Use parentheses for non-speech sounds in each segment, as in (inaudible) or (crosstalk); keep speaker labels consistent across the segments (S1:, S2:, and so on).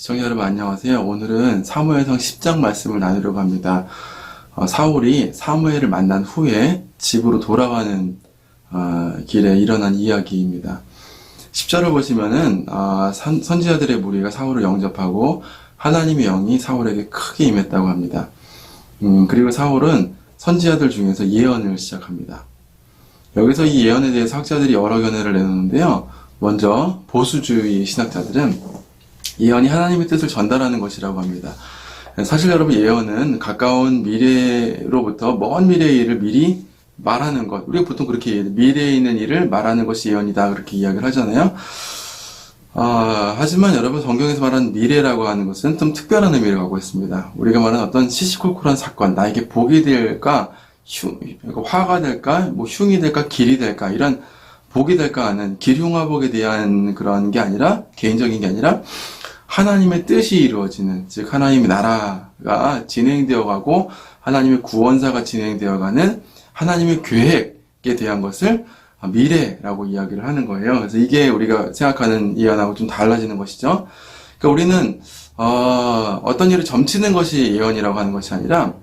S1: 시청자 여러분 안녕하세요. 오늘은 사무엘상 10장 말씀을 나누려고 합니다. 어, 사울이 사무엘을 만난 후에 집으로 돌아가는 어, 길에 일어난 이야기입니다. 10절을 보시면은 어, 선, 선지자들의 무리가 사울을 영접하고 하나님의 영이 사울에게 크게 임했다고 합니다. 음, 그리고 사울은 선지자들 중에서 예언을 시작합니다. 여기서 이 예언에 대해서 학자들이 여러 견해를 내놓는데요. 먼저 보수주의 신학자들은 예언이 하나님의 뜻을 전달하는 것이라고 합니다. 사실 여러분 예언은 가까운 미래로부터 먼 미래의 일을 미리 말하는 것. 우리가 보통 그렇게. 미래에 있는 일을 말하는 것이 예언이다. 그렇게 이야기를 하잖아요. 아, 하지만 여러분 성경에서 말하는 미래라고 하는 것은 좀 특별한 의미를 갖고 있습니다. 우리가 말하는 어떤 시시콜콜한 사건, 나에게 복이 될까, 흉, 화가 될까, 뭐 흉이 될까, 길이 될까 이런 복이 될까 하는 길흉화복에 대한 그런 게 아니라 개인적인 게 아니라 하나님의 뜻이 이루어지는 즉 하나님의 나라가 진행되어 가고 하나님의 구원사가 진행되어 가는 하나님의 계획에 대한 것을 미래라고 이야기를 하는 거예요. 그래서 이게 우리가 생각하는 예언하고 좀 달라지는 것이죠. 그러니까 우리는 어, 어떤 일을 점치는 것이 예언이라고 하는 것이 아니라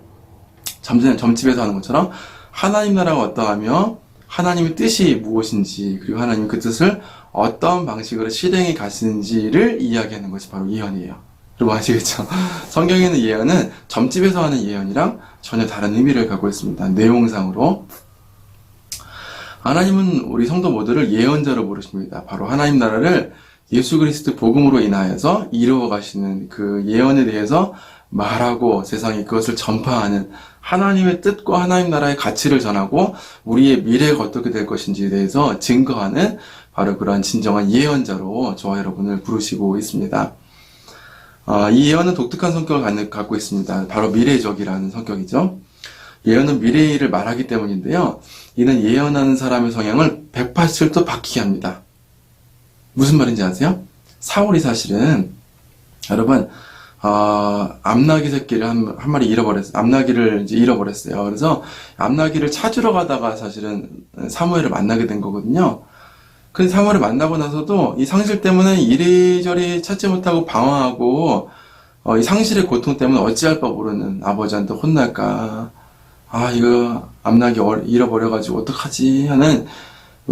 S1: 점집, 점집에서 하는 것처럼 하나님 나라가 어떠하며 하나님의 뜻이 무엇인지 그리고 하나님 그 뜻을 어떤 방식으로 실행해 가시는지를 이야기하는 것이 바로 예언이에요. 여러분 아시겠죠? (laughs) 성경에 는 예언은 점집에서 하는 예언이랑 전혀 다른 의미를 갖고 있습니다. 내용상으로. 하나님은 우리 성도 모두를 예언자로 부르십니다. 바로 하나님 나라를 예수 그리스도 복음으로 인하여서 이루어 가시는 그 예언에 대해서 말하고 세상에 그것을 전파하는 하나님의 뜻과 하나님 나라의 가치를 전하고 우리의 미래가 어떻게 될 것인지에 대해서 증거하는 바로 그러한 진정한 예언자로 저와 여러분을 부르시고 있습니다. 아, 이 예언은 독특한 성격을 갖고 있습니다. 바로 미래적이라는 성격이죠. 예언은 미래의 일을 말하기 때문인데요. 이는 예언하는 사람의 성향을 180도 바뀌게 합니다. 무슨 말인지 아세요? 사울이 사실은 여러분 어, 암나기 새끼를 한, 한 마리 잃어버렸어요. 암나기를 이제 잃어버렸어요. 그래서 암나기를 찾으러 가다가 사실은 사무엘을 만나게 된 거거든요. 그 사무엘을 만나고 나서도 이 상실 때문에 이리저리 찾지 못하고 방황하고 어, 이 상실의 고통 때문에 어찌할 바 모르는 아버지한테 혼날까. 아, 이거 암나기 잃어버려가지고 어떡하지 하는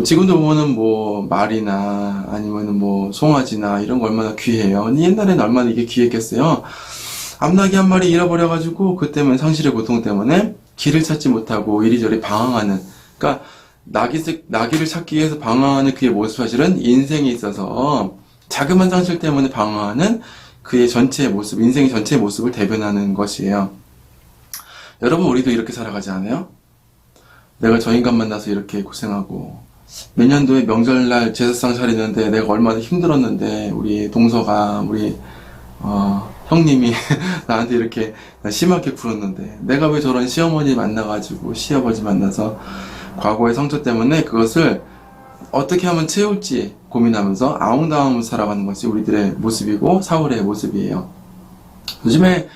S1: 지금도 보면은 뭐 말이나 아니면은 뭐 송아지나 이런 거 얼마나 귀해요. 옛날에는 얼마나 이게 귀했겠어요. 암나기 한 마리 잃어버려가지고 그 때문에 상실의 고통 때문에 길을 찾지 못하고 이리저리 방황하는. 그러니까 나기 나기를 찾기 위해서 방황하는 그의 모습 사실은 인생에 있어서 자그만 상실 때문에 방황하는 그의 전체의 모습, 인생의 전체의 모습을 대변하는 것이에요. 여러분 우리도 이렇게 살아가지 않아요? 내가 저 인간 만나서 이렇게 고생하고 몇 년도에 명절날 제사상 차리는데 내가 얼마나 힘들었는데 우리 동서가 우리 어, 형님이 (laughs) 나한테 이렇게 심하게 굴었는데 내가 왜 저런 시어머니 만나가지고 시아버지 만나서 과거의 상처 때문에 그것을 어떻게 하면 채울지 고민하면서 아웅다웅 살아가는 것이 우리들의 모습이고 사울의 모습이에요. 요즘에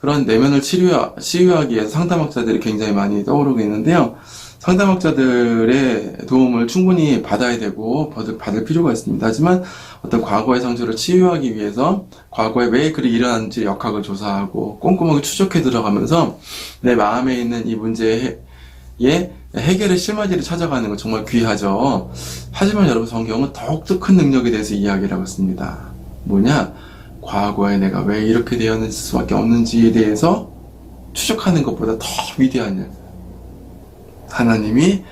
S1: 그런 내면을 치료, 치유하기 위해서 상담학자들이 굉장히 많이 떠오르고 있는데요. 상담학자들의 도움을 충분히 받아야 되고 받을, 받을 필요가 있습니다. 하지만 어떤 과거의 상처를 치유하기 위해서 과거에 왜 그리 일어났는지 역학을 조사하고 꼼꼼하게 추적해 들어가면서 내 마음에 있는 이 문제의 해결의 실마리를 찾아가는 건 정말 귀하죠. 하지만 여러분 성경은 더욱더 큰 능력에 대해서 이야기를 하고 있습니다. 뭐냐? 과거에 내가 왜 이렇게 되었을 수밖에 없는지에 대해서 추적하는 것보다 더 위대한 일. 하나님이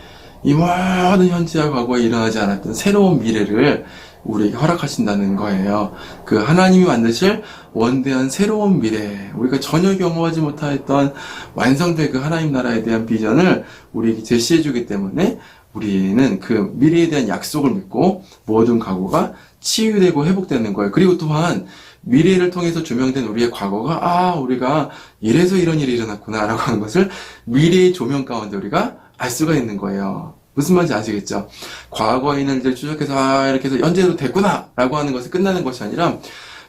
S1: 이 모든 현재와 과거에 일어나지 않았던 새로운 미래를 우리에게 허락하신다는 거예요. 그 하나님이 만드실 원대한 새로운 미래, 우리가 전혀 경험하지 못했던 완성될 그 하나님 나라에 대한 비전을 우리에게 제시해주기 때문에 우리는 그 미래에 대한 약속을 믿고 모든 과거가 치유되고 회복되는 거예요. 그리고 또한 미래를 통해서 조명된 우리의 과거가 아 우리가 이래서 이런 일이 일어났구나라고 하는 것을 미래의 조명 가운데 우리가 알 수가 있는 거예요. 무슨 말인지 아시겠죠? 과거에 있는 일들 추적해서 아 이렇게 해서 현재로 됐구나 라고 하는 것이 끝나는 것이 아니라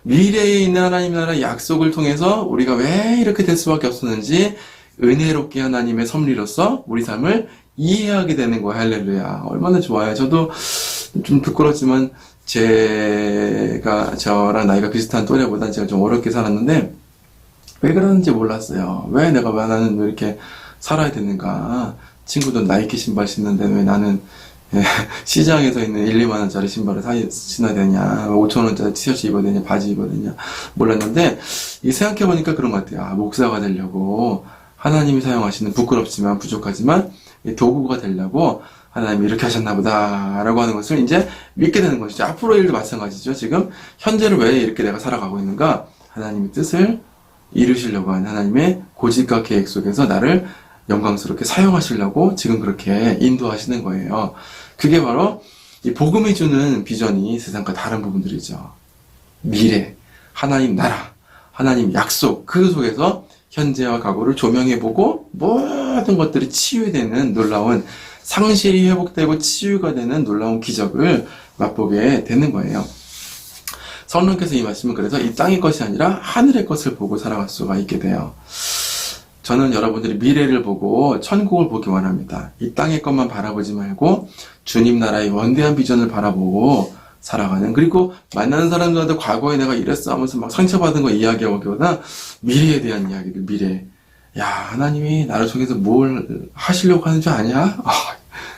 S1: 미래에 있는 하나님 나라 약속을 통해서 우리가 왜 이렇게 될 수밖에 없었는지 은혜롭게 하나님의 섭리로서 우리 삶을 이해하게 되는 거예요. 할렐루야. 얼마나 좋아요. 저도 좀 부끄럽지만 제가 저랑 나이가 비슷한 또래보다 제가 좀 어렵게 살았는데 왜 그러는지 몰랐어요. 왜 내가 왜 나는 왜 이렇게 살아야 되는가? 친구들 나이키 신발 신는데 왜 나는 예, (laughs) 시장에서 있는 1, 2만 원짜리 신발을 사 신어야 되냐? 5천 원짜리 티셔츠 입어야 되냐? 바지 입어야 되냐? 몰랐는데 이 생각해 보니까 그런 것 같아요. 아, 목사가 되려고 하나님이 사용하시는 부끄럽지만 부족하지만 이 도구가 되려고 하나님이 이렇게 하셨나 보다라고 하는 것을 이제 믿게 되는 것이죠. 앞으로 일도 마찬가지죠. 지금 현재를 왜 이렇게 내가 살아가고 있는가? 하나님의 뜻을 이루시려고 하는 하나님의 고집과 계획 속에서 나를 영광스럽게 사용하시려고 지금 그렇게 인도하시는 거예요. 그게 바로 이 복음이 주는 비전이 세상과 다른 부분들이죠. 미래, 하나님 나라, 하나님 약속, 그 속에서 현재와 과거를 조명해보고 모든 것들이 치유되는 놀라운 상실이 회복되고 치유가 되는 놀라운 기적을 맛보게 되는 거예요. 성령께서 이 말씀은 그래서 이 땅의 것이 아니라 하늘의 것을 보고 살아갈 수가 있게 돼요. 저는 여러분들이 미래를 보고 천국을 보기 원합니다. 이 땅의 것만 바라보지 말고 주님 나라의 원대한 비전을 바라보고 살아가는 그리고 만나는 사람들한테 과거에 내가 이랬어 하면서 막 상처받은 거 이야기하기보다 미래에 대한 이야기들 미래 야 하나님이 나를 통해서 뭘 하시려고 하는 줄 아냐? 아,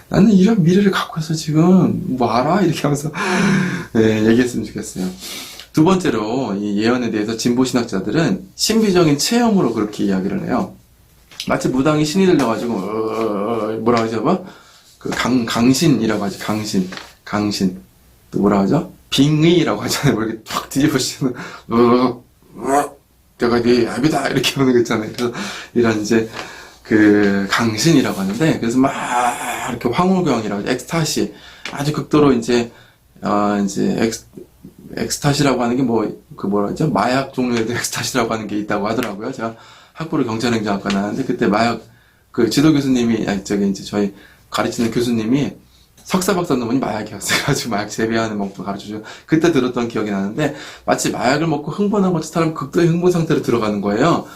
S1: 나는 이런 미래를 갖고 있어 지금 뭐 알아? 이렇게 하면서 네, 얘기했으면 좋겠어요. 두 번째로 이 예언에 대해서 진보 신학자들은 신비적인 체험으로 그렇게 이야기를 해요. 마치 무당이 신이 들려가지고 어, 뭐라 하죠? 뭐? 그 강, 강신이라고 하지 강신 강신 또 뭐라 하죠? 빙의라고 하잖아요. 뭐 이렇게 어, 어, 내가 네 아비다 이렇게 하는 거 있잖아요. 그래서 이런 이제 그 강신이라고 하는데 그래서 막 이렇게 황홀경이라고 엑스타시 아주 극도로 이제 어 이제 엑스 엑스타시라고 하는 게 뭐 그 뭐라 하죠 마약 종류에도 엑스타시라고 하는 게 있다고 하더라고요. 제가 학부를 경찰행정학과 나왔는데 그때 마약 그 지도 교수님이 아니 저기 이제 저희 가르치는 교수님이 석사 박사 논문이 마약이었어요. (laughs) 가지고 마약 재배하는 법도 가르쳐주고 그때 들었던 기억이 나는데 마치 마약을 먹고 흥분한 것처럼 극도의 흥분 상태로 들어가는 거예요.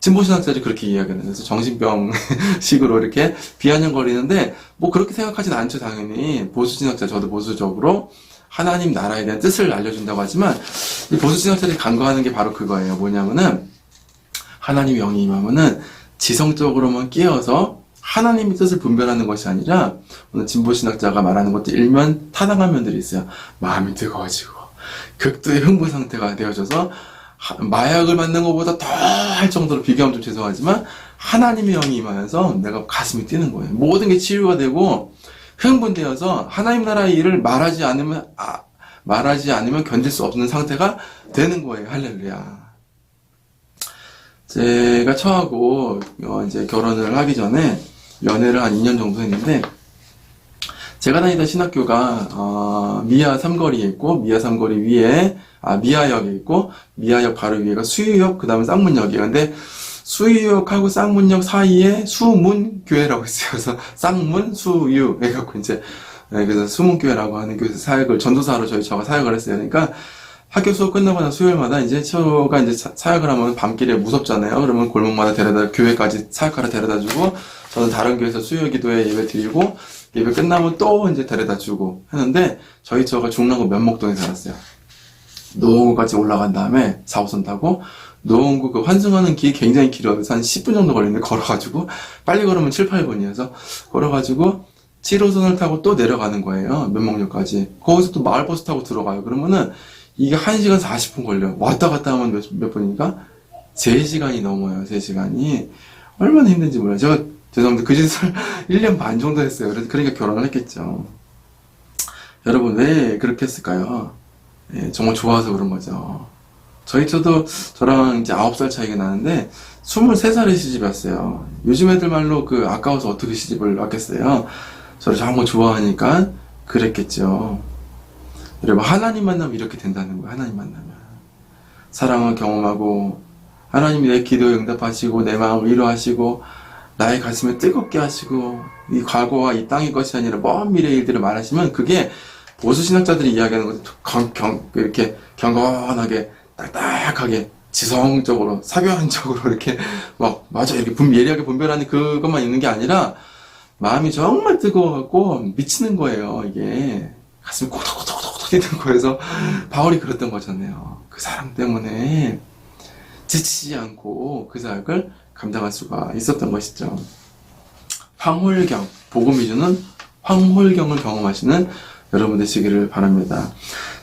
S1: 진보신학자들이 그렇게 이야기하는 그래서 정신병식으로 (laughs) 이렇게 비아냥거리는데 뭐 그렇게 생각하진 않죠 당연히 보수신학자 저도 보수적으로 하나님 나라에 대한 뜻을 알려준다고 하지만 이 보수 신학자들이 간과하는 게 바로 그거예요 뭐냐면은 하나님 영이 임하면은 지성적으로만 끼어서 하나님의 뜻을 분별하는 것이 아니라 오늘 진보 신학자가 말하는 것도 일면 타당한 면들이 있어요 마음이 뜨거워지고 극도의 흥분 상태가 되어져서 하- 마약을 맞는 것보다 더 할 정도로 비교하면 좀 죄송하지만 하나님의 영이 임하면서 내가 가슴이 뛰는 거예요. 모든 게 치유가 되고 흥분되어서 하나님 나라의 일을 말하지 않으면 아, 말하지 않으면 견딜 수 없는 상태가 되는 거예요. 할렐루야. 제가 처하고 어, 이제 결혼을 하기 전에 연애를 한 2년 정도 했는데 제가 다니던 신학교가 어, 미아 삼거리에 있고 미아 삼거리 위에 아 미아역에 있고 미아역 바로 위에가 수유역 그다음에 쌍문역이에요. 근데 수유역하고 쌍문역 사이에 수문교회라고 있어요. 그래서 쌍문 수유 해갖고 이제 네, 그래서 수문교회라고 하는 교회에서 사역을 전도사로 저희 저가 사역을 했어요. 그러니까 학교 수업 끝나고 나 수요일마다 이제 저가 이제 사- 사역을 하면 밤길에 무섭잖아요. 그러면 골목마다 데려다 교회까지 사역하러 데려다 주고 저는 다른 교회에서 수요 기도회 예배 드리고 예배 끝나면 또 이제 데려다 주고 했는데 저희 저가 중랑구 면목동에 살았어요. 노원구까지 올라간 다음에 4호선 타고 노원구 그 환승하는 길이 굉장히 길어요. 그래서 한 10분 정도 걸리는데 걸어가지고 빨리 걸으면 7, 8분이어서 걸어가지고 7호선을 타고 또 내려가는 거예요. 면목역까지. 거기서 또 마을버스 타고 들어가요. 그러면은 이게 1시간 40분 걸려요. 왔다 갔다 하면 몇, 몇 분이니까? 3시간이 넘어요. 3시간이. 얼마나 힘든지 몰라요. 제가 죄송합니다. 그 짓을 (laughs) 1년 반 정도 했어요. 그래서 그러니까 결혼을 했겠죠. 여러분 왜 그렇게 했을까요? 예, 정말 좋아서 그런 거죠. 저희 저도 저랑 이제 9살 차이가 나는데 23살에 시집 왔어요. 요즘 애들 말로 그 아까워서 어떻게 시집을 왔겠어요. 저를 정말 좋아하니까 그랬겠죠. 여러분 하나님 만나면 이렇게 된다는 거예요. 하나님 만나면 사랑을 경험하고 하나님이 내 기도에 응답하시고 내 마음을 위로하시고 나의 가슴을 뜨겁게 하시고 이 과거와 이 땅의 것이 아니라 먼 미래의 일들을 말하시면 그게 보수 신학자들이 이야기하는 것도 경, 경, 이렇게 경건하게 딱딱하게 지성적으로 사교한적으로 이렇게 막 맞아 이렇게 분, 예리하게 분별하는 그것만 있는 게 아니라 마음이 정말 뜨거워갖고 미치는 거예요 이게 가슴이 콕톡콕톡콕톡 터지는 거에서 바울이 그랬던 거잖아요. 그 사랑 때문에 지치지 않고 그 사역을 감당할 수가 있었던 것이죠. 황홀경, 복음이 주는 황홀경을 경험하시는 여러분 되시기를 바랍니다.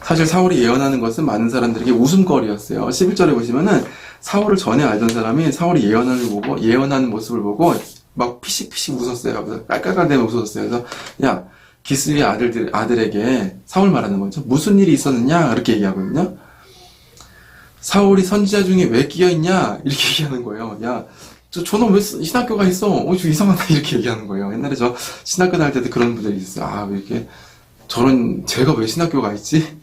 S1: 사실 사울이 예언하는 것은 많은 사람들에게 웃음거리였어요. 11절에 보시면은 사울을 전에 알던 사람이 사울이 예언을 보고 예언하는 모습을 보고 막 피식피식 웃었어요. 깔깔깔대며 웃었어요. 그래서 야 기스의 아들들 아들에게 사울 말하는 거죠. 무슨 일이 있었느냐 이렇게 얘기하거든요. 사울이 선지자 중에 왜 끼어 있냐 이렇게 (laughs) 얘기하는 거예요. 야, 저 저놈 왜 신학교가 있어? 어, 저 이상하다 이렇게 얘기하는 거예요. 옛날에 저 신학교 다닐 때도 그런 분들이 있어요. 아, 왜 이렇게 저런 제가 왜 신학교 가 있지?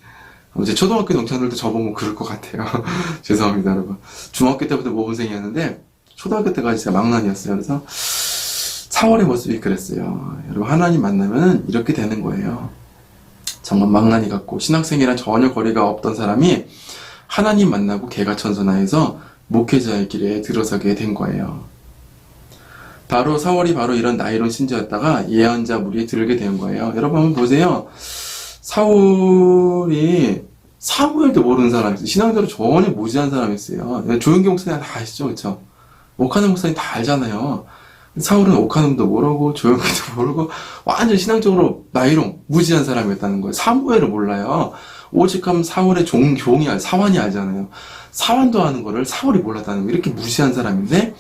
S1: 이제 초등학교 동창들도 저보고 그럴 것 같아요. (laughs) 죄송합니다, 여러분. 중학교 때부터 모범생이었는데 초등학교 때까지 제가 망난이었어요. 그래서 4월의 모습이 그랬어요. 여러분 하나님 만나면 이렇게 되는 거예요. 정말 망나니 같고 신학생이랑 전혀 거리가 없던 사람이 하나님 만나고 개가 천선하여서 목회자의 길에 들어서게 된 거예요. 바로 4월이 바로 이런 나이론 신자였다가 예언자 무리에 들게 된 거예요. 여러분 한번 보세요. 사울이 사무엘도 모르는 사람이었어요. 신앙적으로 전혀 무지한 사람이었어요. 조용기 목사님 다 아시죠? 그쵸? 오카는 목사님 다 알잖아요. 사울은 오카눔도 모르고 조용기도 (laughs) 모르고 완전 신앙적으로 나이롱 무지한 사람이었다는 거예요. 사무엘을 몰라요. 오직함 사울의 종, 종이 알, 사환이 알잖아요. 사환도 하는 거를 사울이 몰랐다는 거 이렇게 무시한 사람인데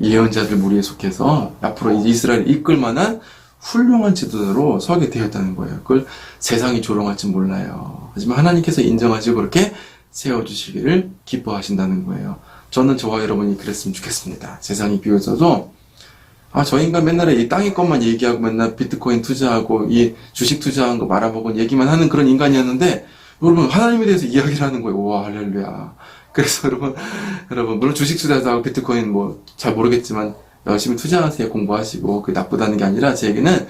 S1: 예언자들 무리에 속해서 앞으로 이스라엘을 이끌 만한 훌륭한 지도자로 서게 되었다는 거예요. 그걸 세상이 조롱할 줄 몰라요. 하지만 하나님께서 인정하시고 그렇게 세워주시기를 기뻐하신다는 거예요. 저는 저와 여러분이 그랬으면 좋겠습니다. 세상이 비웃어도 아, 저 인간 맨날에 이 땅의 것만 얘기하고 맨날 비트코인 투자하고 이 주식 투자한 거 말아보고 얘기만 하는 그런 인간이었는데 여러분 하나님에 대해서 이야기를 하는 거예요. 와 할렐루야. 그래서 (laughs) 여러분 여러분 물론 주식 투자도 비트코인 뭐 잘 모르겠지만 열심히 투자하세요. 공부하시고 그게 나쁘다는 게 아니라 제 얘기는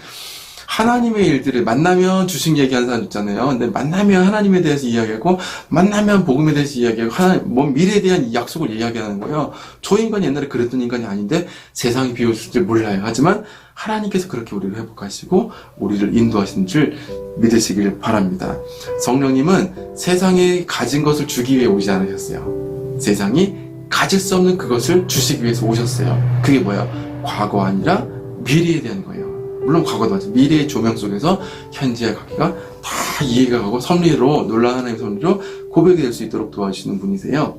S1: 하나님의 일들을 만나면 주식 얘기하는 사람 있잖아요. 근데 만나면 하나님에 대해서 이야기하고 만나면 복음에 대해서 이야기하고 하나님 뭐 미래에 대한 약속을 이야기하는 거예요. 저 인간이 옛날에 그랬던 인간이 아닌데 세상이 비웃을 줄 몰라요. 하지만 하나님께서 그렇게 우리를 회복하시고 우리를 인도하신 줄 믿으시길 바랍니다. 성령님은 세상에 가진 것을 주기 위해 오지 않으셨어요. 세상이 가질 수 없는 그것을 주시기 위해서 오셨어요. 그게 뭐야? 과거 아니라 미래에 대한 거예요. 물론 과거도 맞죠. 미래의 조명 속에서 현재의 가기가 다 이해가 가고 섭리로 놀라운 하나님의 섭리로 고백이 될 수 있도록 도와주시는 분이세요.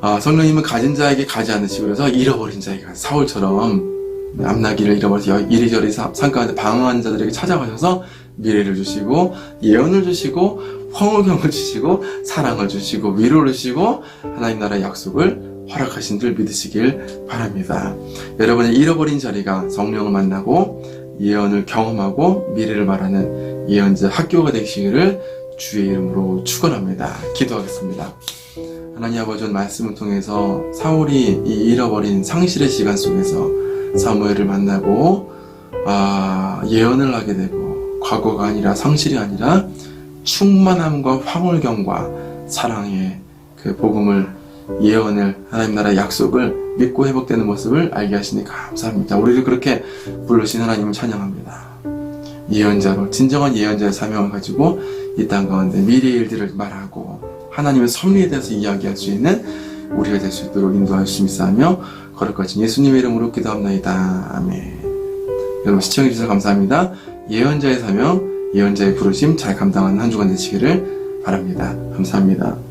S1: 아, 성령님은 가진 자에게 가지 않으시고 그래서 잃어버린 자에게. 사울처럼 앞나기를 잃어버려서 여- 이리저리 사- 상가한데 방황한 자들에게 찾아가셔서 미래를 주시고 예언을 주시고 황홀경을 주시고 사랑을 주시고 위로를 주시고 하나님 나라의 약속을 허락하신 줄 믿으시길 바랍니다. 여러분의 잃어버린 자리가 성령을 만나고 예언을 경험하고 미래를 말하는 예언자 학교가 되시기를 주의 이름으로 축원합니다. 기도하겠습니다. 하나님 아버지 말씀을 통해서 사울이 이 잃어버린 상실의 시간 속에서 사무엘을 만나고 아, 예언을 하게 되고 과거가 아니라 상실이 아니라 충만함과 황홀경과 사랑의 그 복음을 예언을 하나님 나라의 약속을 믿고 회복되는 모습을 알게 하시니 감사합니다. 우리를 그렇게 부르신 하나님을 찬양합니다. 예언자로 진정한 예언자의 사명을 가지고 이 땅 가운데 미래의 일들을 말하고 하나님의 섭리에 대해서 이야기할 수 있는 우리가 될 수 있도록 수 있사하 며 거룩하신 예수님의 이름으로 기도합나이다. 아멘. 여러분 시청해 주셔서 감사합니다. 예언자의 사명, 예언자의 부르심 잘 감당하는 한 주간 되시기를 바랍니다. 감사합니다.